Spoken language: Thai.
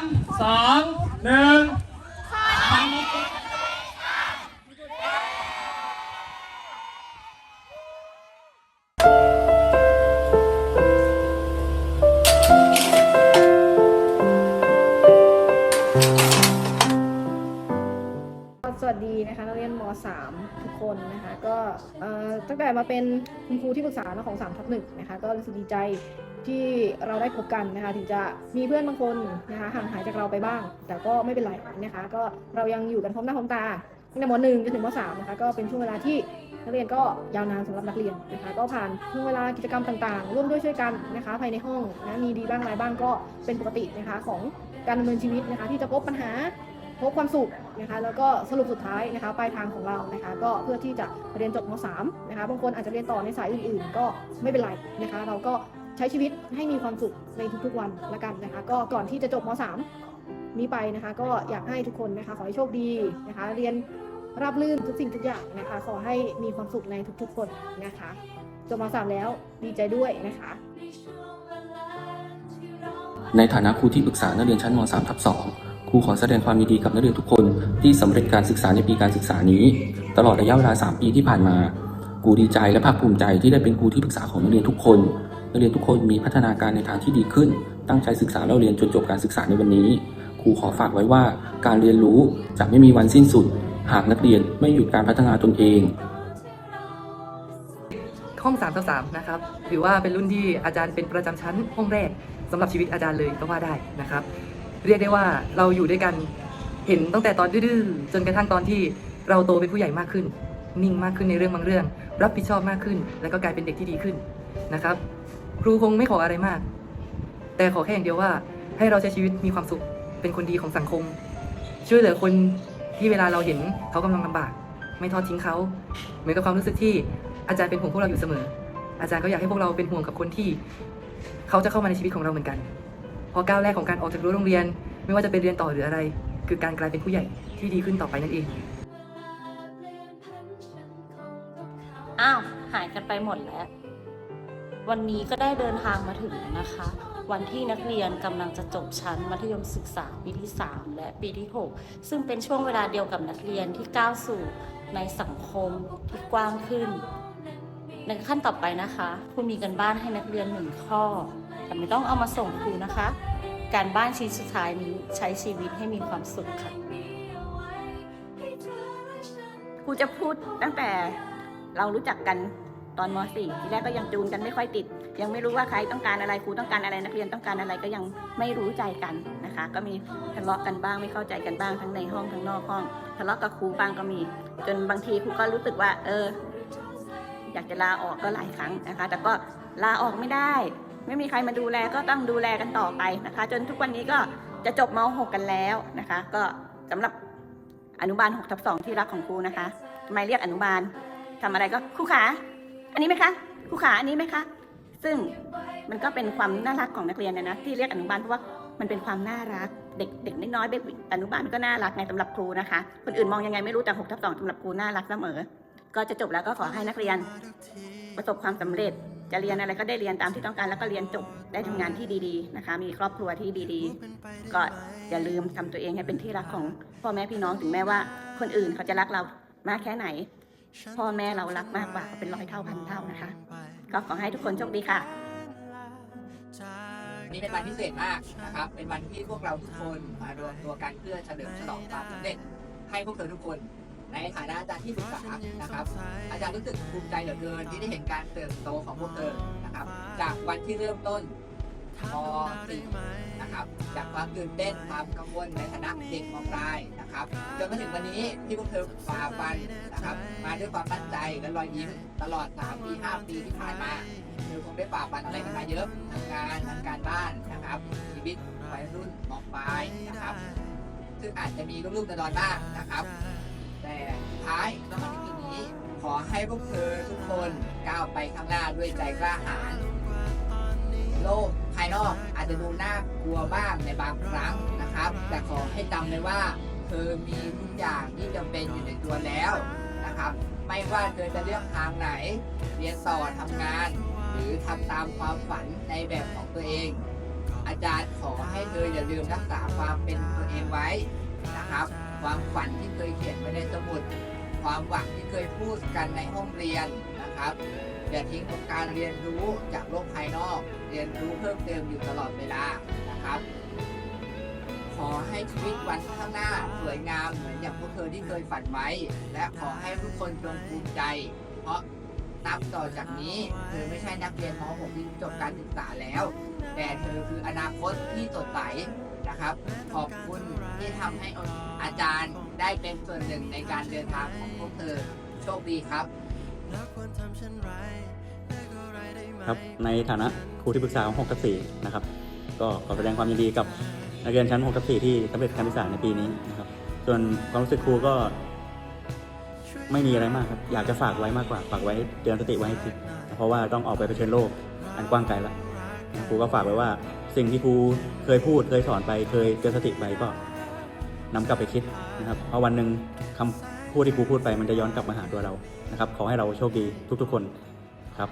ามสองหนึ่งสวัสดีนะคะนักเรียนม .3 ทุกคนนะคะก็ตั้งแต่มาเป็นคุณครูที่ปรึกษาของ3ทับหนึ่งนะคะก็รู้สึกดีใจ ที่เราได้พบกันนะคะถึงจะมีเพื่อนบางคนนะคะห่างหายจากเราไปบ้าง แต่ก็ไม่เป็นไรนะคะ ก็เรายังอยู่กันพร้อมหน้าพร้อมตาตั้งแต่ม .1 จนถึงม .3 นะคะก็เป็นช่วงเวลาที่นักเรียนก็ยาวนานสำหรับนักเรียนนะคะ ก็ผ่านช่วงเวลากิจกรรมต่างๆ ร่วมด้วยช่วยกันนะคะ ภายในห้องนะมีดีบ้างอะไรบ้างก็เป็นปกตินะคะของการดำเนินชีวิตนะคะ ที่จะพบปัญหาพบความสุขนะคะ แล้วก็สรุปสุดท้ายนะคะปลายทางของเรานะคะ ก็เพื่อที่จะเรียนจบม .3 นะคะบางคนอาจจะเรียนต่อในสายอื่นๆ ก็ไม่เป็นไรนะคะ เราก็ ช้ชีวิตให้มีความสุขในทุกๆวันละกันนะคะ ก็ก่อนที่จะจบม .3 นี้ไปนะคะ ก็อยากให้ทุกคนนะคะ ขอให้โชคดีนะคะ เรียนราบรื่นทุกสิ่งทุกอย่างนะคะ ขอให้มีความสุขในทุกๆคนนะคะจบม .3 แล้วดีใจด้วยนะคะ ในฐานะครูที่ปรึกษานักเรียนชั้นม .3 ทับ2ครูขอแสดงความยินดีกับนักเรียนทุกคนที่สำเร็จการศึกษาในปีการศึกษานี้ ตลอดระยะเวลา 3 ปีที่ผ่านมาครูดีใจและภาคภูมิใจที่ได้เป็นครูที่ปรึกษาของนักเรียนทุกคน นักเรียนทุกคนมีพัฒนาการในทางที่ดีขึ้น ตั้งใจศึกษาแล้วเรียนจนจบการศึกษาในวันนี้ ครูขอฝากไว้ว่า การเรียนรู้จะไม่มีวันสิ้นสุด หากนักเรียนไม่หยุดการพัฒนาตนเอง ห้อง3ามต่อสามนะครับถือว่าเป็นรุ่นที่อาจารย์เป็นประจำชั้นห้องแรกสำหรับชีวิตอาจารย์เลยก็ว่าได้นะครับ เรียกได้ว่าเราอยู่ด้วยกันเห็นตั้งแต่ตอนดื้อๆจนกระทั่งตอนที่เราโตเป็นผู้ใหญ่มากขึ้น นิ่งมากขึ้นในเรื่องบางเรื่อง รับผิดชอบมากขึ้น แล้วก็กลายเป็นเด็กที่ดีขึ้นนะครับ ครูคงไม่ขออะไรมาก แต่ขอแค่อย่างเดียวว่า ให้เราใช้ชีวิตมีความสุขเป็นคนดีของสังคม ช่วยเหลือคนที่เวลาเราเห็นเขากำลังลำบาก ไม่ทอดทิ้งเขาเหมือนกับความรู้สึกที่อาจารย์เป็นห่วงพวกเราอยู่เสมอ อาจารย์ก็อยากให้พวกเราเป็นห่วงกับคนที่ เขาจะเข้ามาในชีวิตของเราเหมือนกันพราะก้าวแรกของการออกจากรั้วโรงเรียน ไม่ว่าจะเป็นเรียนต่อหรืออะไร คือการกลายเป็นผู้ใหญ่ที่ดีขึ้นต่อไปนั่นเองอ้าวหายกันไปหมดแล้ว วันนี้ก็ได้เดินทางมาถึงนะคะ วันที่นักเรียนกำลังจะจบชั้นมัธยมศึกษาปีที่ 3 และปีที่ 6 ซึ่งเป็นช่วงเวลาเดียวกับนักเรียนที่ก้าวสู่ในสังคมที่กว้างขึ้น ในขั้นต่อไปนะคะครูมีกันบ้านให้นักเรียนหนึ่งข้อ แต่ไม่ต้องเอามาส่งครูนะคะ การบ้านชิ้นสุดท้ายนี้ใช้ชีวิตให้มีความสุขค่ะครูจะพูดตั้งแต่เรารู้จักกัน ตอนม .4 ทีแรกก็ยังจูนกันไม่ค่อยติด ยังไม่รู้ว่าใครต้องการอะไรครูต้องการอะไรนักเรียนต้องการอะไรก็ยังไม่รู้ใจกันนะคะ ก็มีทะเลาะกันบ้างไม่เข้าใจกันบ้างทั้งในห้องทั้งนอกห้อง ทะเลาะกับครูบ้างก็มี จนบางทีครูก็รู้สึกว่า เออ อยากจะลาออกก็หลายครั้งนะคะ แต่ก็ลาออกไม่ได้ ไม่มีใครมาดูแลก็ต้องดูแลกันต่อไปนะคะ จนทุกวันนี้ก็จะจบม .6 กันแล้วนะคะ ก็สำหรับอนุบาล6ทับ2ที่รักของครูนะคะทำไมเรียกอนุบาลทำอะไรก็ครูขา อันนี้ไหมคะครูขาอันนี้ไหมคะ ซึ่งมันก็เป็นความน่ารักของนักเรียนนะนะที่เรียกอนุบาลเพราะว่ามันเป็นความน่ารัก เด็กเด็กน้อยๆเด็กอนุบาลก็น่ารักไงสำหรับครูนะคะ คนอื่นมองยังไงไม่รู้แต่6ทับ2สำหรับครูน่ารักเสมอ ก็จะจบแล้วก็ขอให้นักเรียน ประสบความสำเร็จจะเรียนอะไรก็ได้เรียนตามที่ต้องการแล้วก็เรียนจบได้ทำงานที่ดีๆนะคะ มีครอบครัวที่ดีๆ ก็อย่าลืมทำตัวเองให้เป็นที่รักของพ่อแม่พี่น้องถึงแม้ว่า คนอื่นเขาจะรักเรามากแค่ไหน พ่อแม่เรารักมากกว่าเป็นร้อยเท่าพันเท่านะคะ ก็ขอให้ทุกคนโชคดีค่ะนี่เป็นวันพิเศษมากนะครับ เป็นวันที่พวกเราทุกคนมารวมตัวกันเพื่อเฉลิมฉลองความสำเร็จให้พวกเธอทุกคน ในฐานะอาจารย์ที่ปรึกษานะครับ อาจารย์รู้สึกภูมิใจเหลือเกินที่ได้เห็นการเติบโตของพวกเธอนะครับ จากวันที่เริ่มต้นม .4 นะครับจ ความตื่นเต้นความกังวลในฐานะเด็กมปลายนะครับจนมาถึงวันนี้ที่พวกเธอฝ่าฟันนะครับ มาด้วยความตั้งใจและรอยยิ้มตลอด 3 ปี 5 ปีที่ผ่านมาเธอคงได้ฝ่าฟันอะไรกันมาเยอะทำงานทำการบ้านนะครับ ชีวิตวัยรุ่นมปลายนะครับ ซึ่งอาจจะมีลูกๆกระดอนบ้างนะครับ แต่สุดท้ายก็มาถึงปีนี้ขอให้พวกเธอทุกคนก้าวไปข้างหน้าด้วยใจกล้าหาญ โลกภายนอกอาจจะดูน่ากลัวบ้างในบางครั้งนะครับ แต่ขอให้จำเลยว่า เธอมีทุกอย่างที่จำเป็นอยู่ในตัวแล้วนะครับ ไม่ว่าเธอจะเลือกทางไหน เรียนต่อทำงาน หรือทำตามความฝันในแบบของตัวเองออาจารย์ขอให้เธออย่าลืมรักษาความเป็นตัวเองไว้นะครับ ความฝันที่เคยเขียนไว้ในสมุด ความหวังที่เคยพูดกันในห้องเรียน นะครับ อย่าทิ้งขอการเรียนรู้จากโลกภายนอก เรียนรู้เพิ่มเติมอยู่ตลอดเวลานะครับ ขอให้ชีวิตวันข้างหน้าสวยงามเหมือนอย่างพวกเธอที่เคยฝันไว้ และขอให้ทุกคนจงภูมิใจ เพราะนับต่อจากนี้เธอไม่ใช่นักเรียนม .6 ที่จบการศึกษาแล้ว แต่เธอคืออนาคตที่สดใสนะครับ ขอบคุณที่ทำให้อาจารย์ได้เป็นส่วนหนึ่งในการเดินทางของพวกเธอโชคดีครับ ครับในฐานะครูที่ปรึกษาของ6ทับ4นะครับ ก็ขอแสดงความยินดีกับนักเรียนชั้น6ทับ4ที่สำเร็จการศึกษาในปีนี้นะครับ ส่วนความรู้สึกครูก็ไม่มีอะไรมากครับ อยากจะฝากไว้มากกว่า ฝากไว้เตือนสติไว้ให้คิด เพราะว่าต้องออกไปเผชิญโลกอันกว้างไกลแล้วครูก็ฝากไว้ว่าสิ่งที่ครูเคยพูดเคยสอนไป เคยเตือนสติไปก็นำกลับไปคิดนะครับ เพราะวันหนึ่งคำ พูดที่ครูพูดไปมันจะย้อนกลับมาหาตัวเรานะครับ ขอให้เราโชคดีทุกๆคนครับ